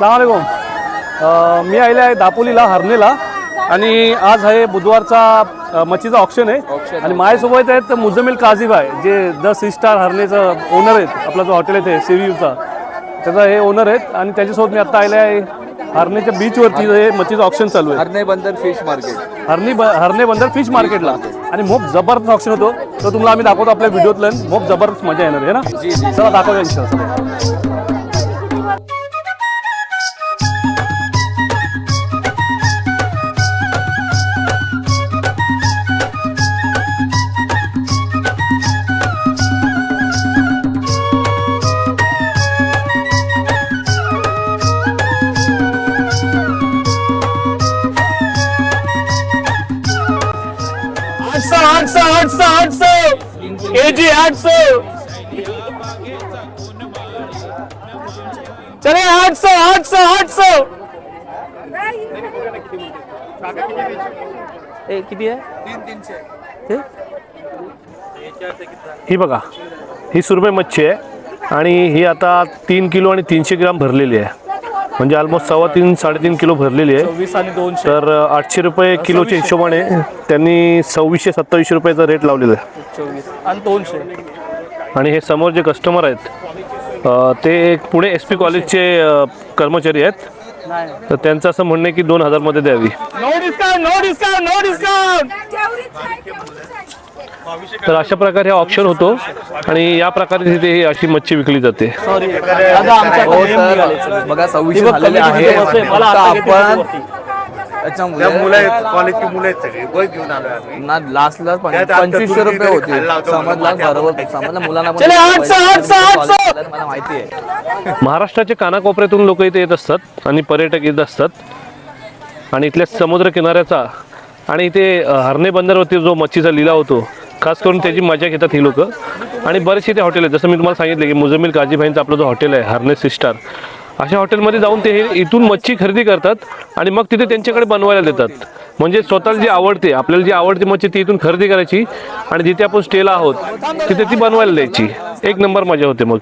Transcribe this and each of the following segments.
सलामकुम मी आले आहे दापोलीला हरणेला आणि आज आहे बुधवारचा मच्छीचा ऑप्शन आहे. आणि माझ्यासोबत आहेत मुजमिल काझीबाय जे द सी स्टार हरणेचं ओनर आहेत. आपला जो हॉटेल आहे ते यूचा त्याचा हे ओनर आहेत. आणि त्याच्यासोबत मी आता आले आहे हरणेच्या बीचवरती हे मच्छीचं ऑप्शन चालू आहे. हरणे बंदर फिश मार्केट हरणी ब हरणे बंदर फिश मार्केटला आणि मोप जबरदस्त ऑप्शन होतो. तो तुम्हाला आम्ही दाखवतो आपल्या व्हिडिओतलं मोप जबरदस्त मजा येणार आहे ना? चला दाखवूया आठशे के जी आठशे चले आठशे आठशे आठशे ए किती आहे? ही? बघा ही सुरमई मच्छी आहे आणि ही आता तीन किलो आणि तीनशे ग्राम भरलेली आहे. म्हणजे ऑलमोस्ट सव्वा तीन साडेतीन किलो भरलेली आहे. तर आठशे रुपये किलोच्या हिशोबाने त्यांनी सव्वीसशे सत्तावीसशे रुपयाचा रेट लावलेला आहे. चोवीस आणि दोनशे. आणि हे समोर जे कस्टमर आहेत अ, ते एक पुणे एस पी कॉलेजचे अ, कर्मचारी आहेत. नाही. तर त्यांचं असं म्हणणं आहे की दोन हजारमध्ये द्यावी. No discount no discount no discount तर अशा प्रकारे हा ऑप्शन होतो आणि या प्रकारे तिथे ही अशी मच्छी विकली जाते. सॉरी दादा आमच्या हो सर. बघा सव्वीसशे झालेले आहे. फक्त आपण? त्याच्यामुळे मुलं आहेत कॉलेजची मुलं आहेत सगळी. बघ घेऊन आलोय आम्ही. ना लास्टला त्यात आता पंचवीसशे रुपये समजला बरोबर. समजलं मुलांना पण! मला माहिती आहे. महाराष्ट्राच्या कानाकोपऱ्यातून लोक इथे येत असतात आणि पर्यटक येत असतात. आणि इथल्या समुद्र किनाऱ्याचा आणि इथे हरणे बंदरवरती जो मच्छीचा लिलाव होतो खास करून त्याची मजा घेतात ही लोक. आणि बरेचसे इथे हॉटेल आहेत. जसं मी तुम्हाला सांगितलं की मुजमिल काजीभाईंचं आपलं जो हॉटेल आहे हरणे सिस्टार अशा हॉटेलमध्ये जाऊन ते हे इथून मच्छी खरेदी करतात आणि मग तिथे त्यांच्याकडे बनवायला देतात. म्हणजे स्वतःला जी आवडते आपल्याला जी आवडते मच्छी ती इथून खरेदी करायची आणि जिथे आपण स्टेला आहोत तिथे ती बनवायला द्यायची. एक नंबर मजा होते मग.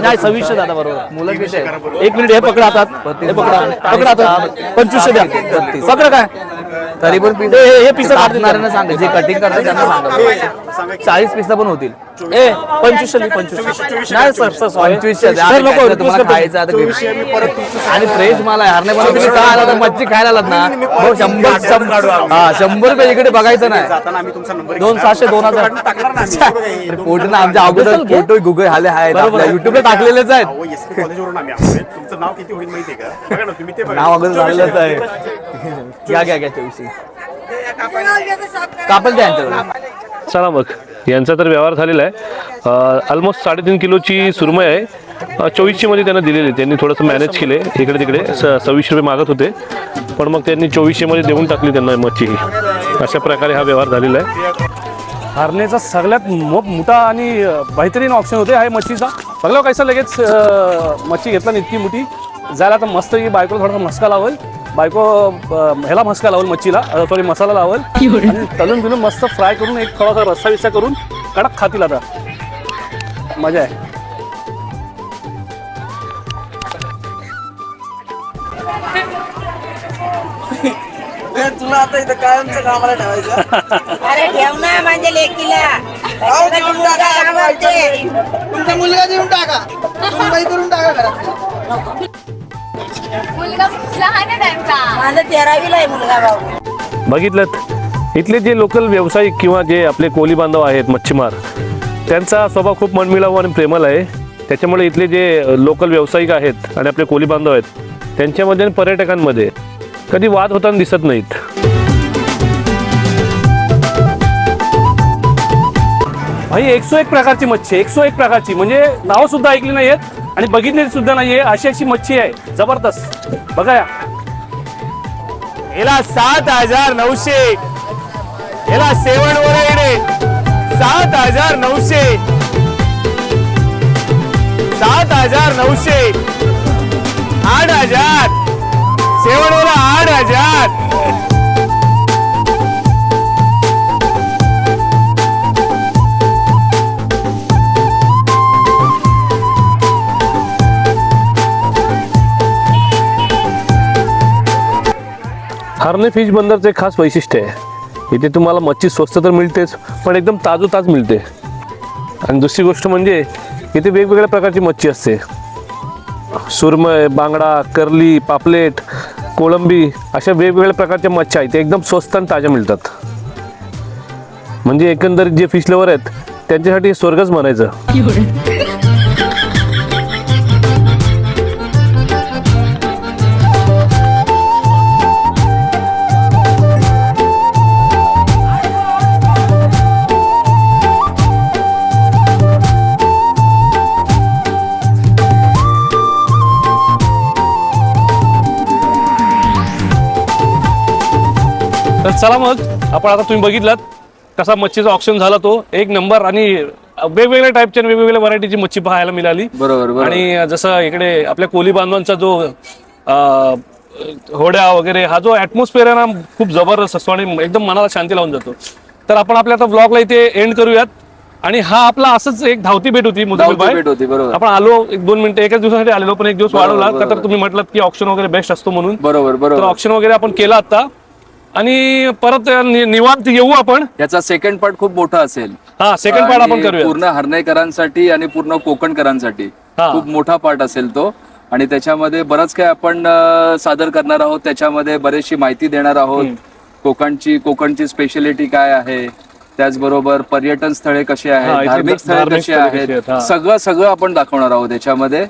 नाही सव्वीसशे दादा बरोबर. मुलं? एक मिनिट हे पकडा हातात हे पकडा. पकडा हातात पंचवीसशे द्या. पकडा काय? तरी पण हे- पिसं सांगा जे कटिंग करतात त्यांना सांगा चाळीस पिसा पण होतील. ए पंचवीसशे नाही पंचवीसशे नाही सर सर. पंचवीसशे द्या. काय तुम्हाला. खायचं आता. आणि फ्रेश माल आहे हरणे पण तुम्ही काय आला तर मच्छी खायला आलात ना? हो शंभर शंभर हा शंभर रुपये इकडे बघायचं नाही. जाताना आम्ही तुमचा नंबर दोन सहाशे दोन हजार. टाकणार ना आम्ही. फोटो ना आमच्या अगोदर. फोटो गुगल आले आहेत बरोबर आहे. युट्यूबला टाकलेलेच आहेत. अहो एस पी कॉलेजवरून आम्ही आलोय तुमचं नाव किती होईल माहितीये का? बघा ना तुम्ही ते बघा. नाव अगोदर झालेलंच आहे. घ्या घ्या घ्या चोवीसशे कापल द्या यांच्याकडे चला मग. यांचा तर व्यवहार झालेला आहे. ऑलमोस्ट साडेतीन किलोची सुरमय आहे. चोवीसशेमध्ये त्यांना दिलेली त्यांनी थोडंसं मॅनेज केले इकडे तिकडे स सव्वीसशे रुपये मागत होते. पण मग त्यांनी चोवीसशेमध्ये देऊन टाकली त्यांना मच्छी. अशा प्रकारे हा व्यवहार झालेला आहे. हरणेचा सगळ्यात मो मोठा आणि बेहतरीन ऑप्शन होते आहे मच्छीचा. बघला हो, कैसा लगेच मच्छी घेतला ना इतकी मोठी. जायला तर मस्त की बायकोला थोडासा मस्का लावल. बायको ह्याला मस्का लावल मच्छीला. सॉरी मसाला लावल. आणि तलून बिलून मस्त फ्राय करून एक थोडासा रस्सा विस्सा करून कडक खातील आता. मजा आहे. तुला आता इथं कायमचं कामाला ठेवायचं? अरे ठेव ना माझ्या लेकीला. कशाला तू मुलगा आवडते? तुमचा मुलगा देऊन टाका. मुंबई करून टाका घरात. मुलगा लहान आहे त्यांचा. माझा तेरावीला आहे मुलगा भाऊ. बघितलं इथले जे लोकल व्यावसायिक किंवा जे आपले कोली बांधव आहेत मच्छीमार त्यांचा स्वभाव खूप मनमिळाऊ आणि प्रेमल आहे. त्याच्यामुळे इथले जे लोकल व्यावसायिक आहेत आणि आपले कोली बांधव आहेत त्यांच्यामध्ये आणि पर्यटकांमध्ये कधी वाद होताना दिसत नाहीत. भाई एकशे एक प्रकारची मच्छी आहे, एकशे एक प्रकारची. म्हणजे नाव सुद्धा ऐकली नाही आहेत आणि बघितलेली सुद्धा नाहीये. अशी अशी मच्छी आहे. जबरदस्त. बघा या. याला सात हजार नऊशे. याला सेवन वरायडे सात हजार नऊशे. सात हजार नऊशे. आठ हजार. सेवन वर आठ हजार. हार्ले फिश बंदरचं एक खास वैशिष्ट्य आहे. इथे तुम्हाला मच्छी स्वस्त तर मिळतेच पण एकदम ताजोताज मिळते. आणि दुसरी गोष्ट म्हणजे इथे वेगवेगळ्या प्रकारची मच्छी असते. सुरमय बांगडा करली पापलेट कोळंबी अशा वेगवेगळ्या प्रकारच्या मच्छ्या आहेत ते एकदम स्वस्त आणि ताज्या मिळतात. म्हणजे एकंदरीत जे फिश लवर आहेत त्यांच्यासाठी स्वर्गच म्हणायचं. तर चला मग आपण आता तुम्ही बघितलात कसा मच्छीचा ऑप्शन झाला तो. एक नंबर आणि वेगवेगळ्या टाईपच्या वेगवेगळ्या व्हरायटीची मच्छी पाहायला मिळाली. बरोबर, बरोबर. आणि जसं इकडे आपल्या कोली बांधवांचा जो होड्या वगैरे हा जो ऍटमॉस्फिअर आहे ना खूप जबरदस्त असतो आणि एकदम मनाला शांती लावून जातो. तर आपण आपल्या आता ब्लॉगला इथे एंड करूयात. आणि हा आपला असंच एक धावती भेट होती होती, बरोबर. आपण आलो एक दोन मिनिटं एकाच दिवसासाठी आलेलो पण एक दिवस वाढवला. तर. तुम्ही म्हटलं की ऑप्शन वगैरे बेस्ट असतो म्हणून. बरोबर बरोबर. ऑप्शन वगैरे आपण केला आता. आणि परत नि- निवांत येऊ आपण. याचा सेकंड पार्ट खूप मोठा असेल. हा सेकंड पार्ट आपण करूया पूर्ण हर्नेकरांसाठी आणि पूर्ण कोकणकरांसाठी हा. खूप मोठा पार्ट असेल तो. आणि त्याच्यामध्ये बरंच काय आपण अं, सादर करणार आहोत. त्याच्यामध्ये बरीचशी माहिती देणार आहोत. कोकणची कोकणची स्पेशालिटी काय आहे? त्याचबरोबर पर्यटन स्थळे कशी हा, आहेत इथे धार्मिक स्थळे धार्मिक कशी स्थळे कशी आहेत, हा. आहेत सगळं सगळं आपण दाखवणार आहोत त्याच्यामध्ये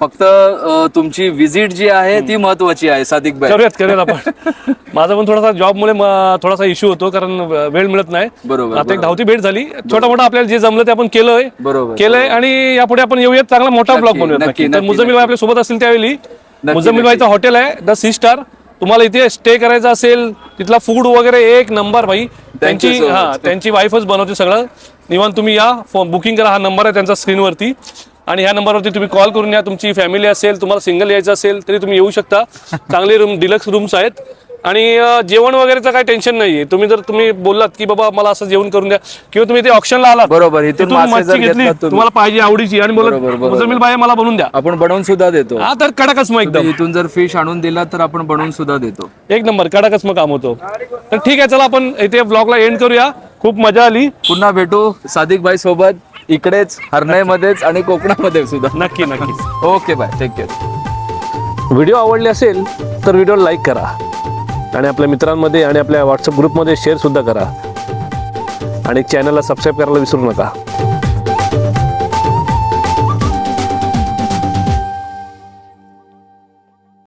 फक्त अं, तुमची व्हिजिट जी आहे ती महत्वाची आहे सादिक भाई. करूयात करूयात आपण. माझा पण थोडासा जॉबमुळे म- थोडासा इश्यू होतो कारण वेळ मिळत नाही. बरोबर, आता एक. धावती भेट झाली. छोटा मोठा आपल्याला जे जमलं ते आपण केलंय. बरोबर, केलंय आणि यापुढे आपण येऊयात. चांगला मोठा ब्लॉग बनवूयात नक्की, नक्की. तर नक्की, मुजमिल आपल्यासोबत असतील त्यावेळी. मुजमिल. भाईचं हॉटेल आहे द सी स्टार तुम्हाला इथे स्टे करायचा असेल तिथला फूड वगैरे एक नंबर भाई. त्यांची so much. हा त्यांची वाईफच बनवते सगळं. निवांत तुम्ही या बुकिंग करा हा नंबर आहे त्यांचा स्क्रीनवरती आणि ह्या नंबरवरती तुम्ही कॉल करून या तुमची फॅमिली असेल तुम्हाला सिंगल यायचं असेल तरी तुम्ही येऊ शकता. चांगले रूम डिलक्स रूम्स आहेत. आणि जेवण वगैरेचं काही टेन्शन नाहीये. तुम्ही जर तुम्ही बोललात की बाबा मला असं जेवण करून द्या. किंवा तुम्ही ते ऑप्शनला आलात बरोबर, मच्छी घेतली. तुम्हाला पाहिजे आवडीची. आणि बोलत भाई मला बनवून द्या. आपण बनवून सुद्धा देतो. हा तर कडकच मग एकदम. इथून जर फिश आणून दिला तर आपण बनवून सुद्धा देतो. एक नंबर कडकच मग काम होतो. तर ठीक आहे चला आपण इथे ब्लॉगला एंड करूया. खूप मजा आली. पुन्हा भेटू. सादिक भाई सोबत. इकडेच हरणाईमध्येच आणि कोकणामध्ये सुद्धा. नक्की नक्की. Okay bye. Take care video आवडले असेल तर व्हिडिओ लाईक करा. आणि आपल्या मित्रांमध्ये आणि आपल्या व्हॉट्सअप ग्रुपमध्ये शेअर सुद्धा करा. आणि चॅनलला सबस्क्राईब करायला विसरू नका.